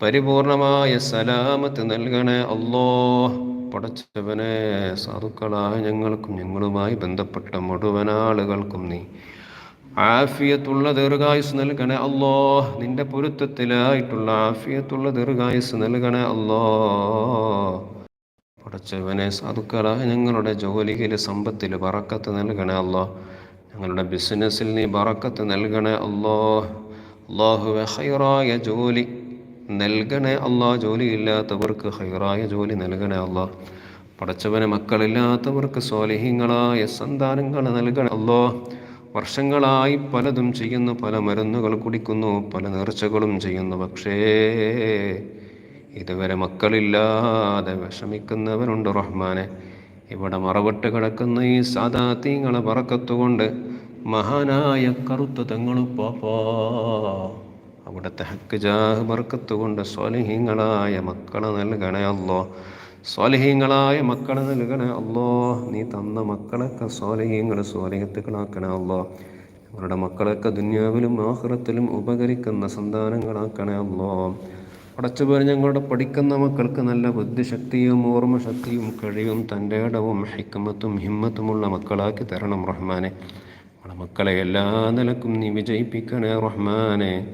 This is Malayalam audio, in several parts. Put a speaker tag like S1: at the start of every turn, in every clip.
S1: പരിപൂർണമായ സലാമത്ത് നൽകണേ അല്ലോ പടച്ചവനെ സാധുക്കളായ ഞങ്ങൾക്കും ഞങ്ങളുമായി ബന്ധപ്പെട്ട മുഴുവൻ ആളുകൾക്കും നീ ആഫിയത്തുള്ള ദീർഘായുസ് നൽകണേ അല്ലോ നിന്റെ പൊരുത്തത്തിലായിട്ടുള്ള ആഫിയത്തുള്ള ദീർഘായുസ് നൽകണേ അല്ലോ പടച്ചവനെ സാധുക്കളായ ഞങ്ങളുടെ ജോലിയിൽ സമ്പത്തിൽ പറക്കത്ത് നൽകണേ അല്ലോ ഞങ്ങളുടെ ബിസിനസ്സിൽ നീ പറക്കത്ത് നൽകണേ അല്ലോ അള്ളാഹുവെ ഹൈറായ ജോലി. നൽകണേ അല്ലാ ജോലിയില്ലാത്തവർക്ക് ഹൈറായ ജോലി നൽകണേ അള്ളാഹ് പടച്ചവന് മക്കളില്ലാത്തവർക്ക് സ്വാലിഹ്യങ്ങളായ സന്താനങ്ങൾ നൽകണേ അല്ലോ വർഷങ്ങളായി പലതും ചെയ്യുന്നു പല മരുന്നുകൾ കുടിക്കുന്നു പല നേർച്ചകളും ചെയ്യുന്നു. പക്ഷേ ഇതുവരെ മക്കളില്ലാതെ വിഷമിക്കുന്നവരുണ്ട് റഹ്മാനെ. ഇവിടെ മറവിട്ട് കിടക്കുന്ന ഈ സാദാത്യങ്ങളെ പറക്കത്തുകൊണ്ട് മഹാനായ കറുത്ത പാപ്പ. അവിടുത്തെ ഹക്ക് ജാഹ് ബർക്കത്ത് കൊണ്ട് സ്വാലിഹീങ്ങളായ മക്കളെ നൽകണേ അല്ലോ സ്വാലിഹീങ്ങളായ മക്കളെ നൽകണേ അല്ലോ നീ തന്ന മക്കളൊക്കെ സ്വാലിഹീങ്ങൾ സ്വാലിഹത്തുകളാക്കണേ അല്ലോ അവരുടെ മക്കളൊക്കെ ദുന്യാവിലും ആഹ്റത്തിലും ഉപകരിക്കുന്ന സന്താനങ്ങളാക്കണേ അല്ലോ പടച്ചുപോയി ഞങ്ങളുടെ പഠിക്കുന്ന മക്കൾക്ക് നല്ല ബുദ്ധിശക്തിയും ഓർമ്മശക്തിയും കഴിവും തന്റെ ഇടവും ഹിക്കമത്തും ഹിമ്മത്തുമുള്ള മക്കളാക്കി തരണം റഹ്മാനെ. നമ്മുടെ മക്കളെ എല്ലാ നിലക്കും നീ വിജയിപ്പിക്കണേ റഹ്മാനെ.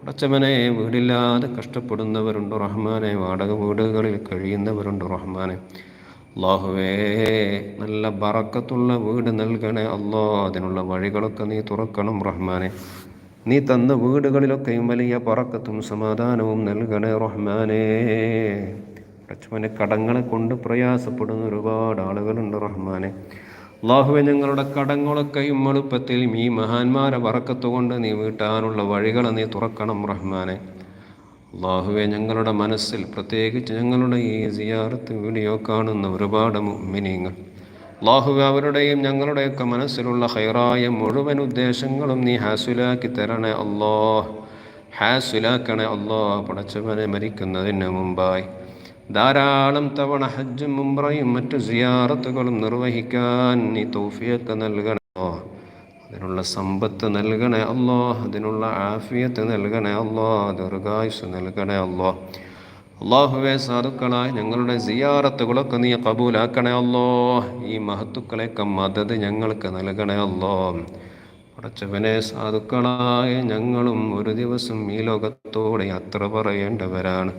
S1: പടച്ചവനെ വീടില്ലാതെ കഷ്ടപ്പെടുന്നവരുണ്ട് റഹ്മാനെ. വാടക വീടുകളിൽ കഴിയുന്നവരുണ്ട് റഹ്മാനെ. അള്ളാഹുവേ നല്ല ബറക്കത്തുള്ള വീട് നൽകണേ അല്ലോ. അതിനുള്ള വഴികളൊക്കെ നീ തുറക്കണം റഹ്മാനെ. നീ തന്ന വീടുകളിലൊക്കെയും വലിയ പറക്കത്തും സമാധാനവും നൽകണേ റഹ്മാനേ. പടച്ചവനെ കടങ്ങളെ കൊണ്ട് പ്രയാസപ്പെടുന്ന ഒരുപാട് ആളുകളുണ്ട് റഹ്മാനെ. അള്ളാഹുവെ ഞങ്ങളുടെ കടങ്ങളൊക്കെയും എളുപ്പത്തിൽ ഈ മഹാന്മാരെ വറക്കത്തുകൊണ്ട് നീ വീട്ടാനുള്ള വഴികൾ നീ തുറക്കണം റഹ്മാനെ. അള്ളാഹുവെ ഞങ്ങളുടെ മനസ്സിൽ പ്രത്യേകിച്ച് ഞങ്ങളുടെ ഈ സിയാറത്ത് വീഡിയോ കാണുന്ന ഒരുപാട് മിനിങ്ങൾ അള്ളാഹുവെ അവരുടെയും ഞങ്ങളുടെയൊക്കെ മനസ്സിലുള്ള ഹൈറായ മുഴുവൻ ഉദ്ദേശങ്ങളും നീ ഹാസുലാക്കി തരണേ അള്ളാഹ്. ഹാസുലാക്കണേ അള്ളാഹ്. പടച്ചവനെ മരിക്കുന്നതിന് മുമ്പായി. ധാരാളം തവണ ഹജ്ജും മുംറയും മറ്റു സിയാറത്തുകളും നിർവഹിക്കാൻ നീ തോഫിയൊക്കെ നൽകണോ. അതിനുള്ള സമ്പത്ത് നൽകണേ അല്ലോ. അതിനുള്ള ആഫിയത്ത് നൽകണേ അല്ലോ. ദീർഘായുസ് നൽകണേ അല്ലോ. അള്ളാഹുവേ സാധുക്കളായി ഞങ്ങളുടെ സിയാറത്തുകളൊക്കെ നീ കബൂലാക്കണേ അല്ലോ. ഈ മഹത്തുക്കളെയൊക്കെ മദത് ഞങ്ങൾക്ക് നൽകണേ അല്ലോ. പടച്ചവനെ സാധുക്കളായ ഞങ്ങളും ഒരു ദിവസം ഈ ലോകത്തോടെ യാത്ര പറയേണ്ടവരാണ്.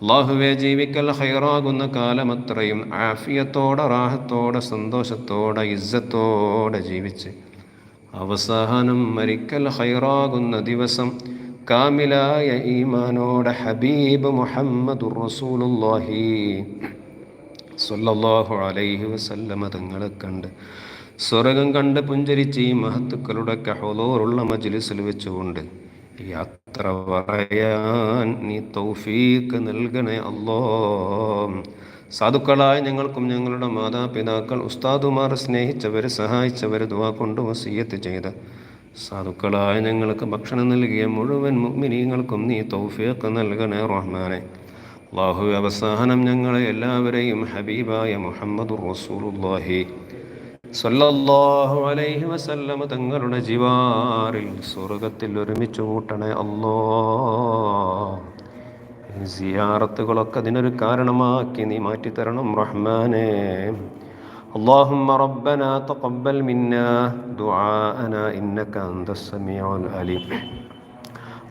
S1: അള്ളാഹുവെ ജീവിക്കൽ ഹൈറാകുന്ന കാലം അത്രയും ആഫിയത്തോടെ റാഹത്തോടെ സന്തോഷത്തോടെ ഇസ്സത്തോടെ ജീവിച്ച്. അവസാനം മരിക്കൽ ഹൈറാകുന്ന ദിവസം കാമിലായ ഈമാനോടെ ഹബീബ് മുഹമ്മദ് റസൂലുള്ളാഹി സല്ലല്ലാഹു അലൈഹി വസല്ലമ തങ്ങളെ കണ്ട് സ്വർഗം കണ്ട് പുഞ്ചരിച്ച് ഈ മഹത്തുക്കളുടെ കഹോലോറുള്ള മജിലിസിൽ വെച്ചുകൊണ്ട് യാത്ര പറയാൻ നീ തൗഫീക്ക് നൽകണേ അല്ലോ. സാധുക്കളായ ഞങ്ങൾക്കും ഞങ്ങളുടെ മാതാപിതാക്കൾ ഉസ്താദുമാർ സ്നേഹിച്ചവർ സഹായിച്ചവർ ദുവാ കൊണ്ട് വസീയത്ത് ചെയ്ത്. സാധുക്കളായ ഞങ്ങൾക്ക് ഭക്ഷണം നൽകിയ മുഴുവൻ മുഗ്മിനീങ്ങൾക്കും നീ തൗഫീഖ് നൽകണേ റഹ്മാനെ. അള്ളാഹു അവസാനം ഞങ്ങളെ എല്ലാവരെയും ഹബീബായ മുഹമ്മദ് റസൂലുള്ളാഹി. സല്ലല്ലാഹു അലൈഹി വസല്ലമ തങ്ങളുടെ ജിവാറിൽ സ്വർഗത്തിൽ ഒരുമിച്ച് കൂട്ടണേ അല്ലോ സിയാറത്തുകളൊക്കെ അതിനൊരു കാരണമാക്കി നീ മാറ്റിത്തരണം റഹ്മാനേ اللهم ربنا تقبل منا دعاءنا إنك أنت السميع العليم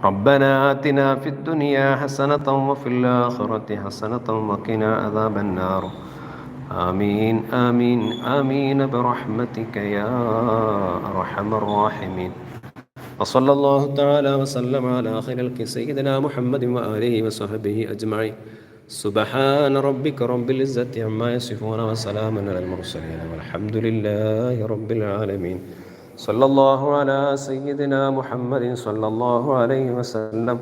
S1: ربنا آتنا في الدنيا حسنة وفي الآخرة حسنة وقنا عذاب النار آمين آمين آمين برحمتك يا أرحم الراحمين. وصلى الله تعالى وسلم على خير الخلق سيدنا محمد وآله وصحبه أجمعين. سبحان ربك رب العزة عما يصفون وسلام على المرسلين والحمد لله رب العالمين. صلى الله على سيدنا محمد صلى الله عليه وسلم.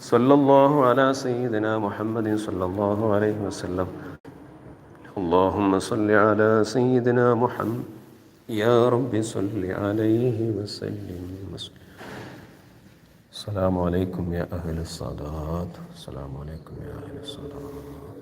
S1: صلى الله على سيدنا محمد صلى الله عليه وسلم. اللهم صل على سيدنا محمد. يا رب صل عليه وسلم. السلام عليكم يا أهل الصلاة السلام عليكم يا أهل الصلاة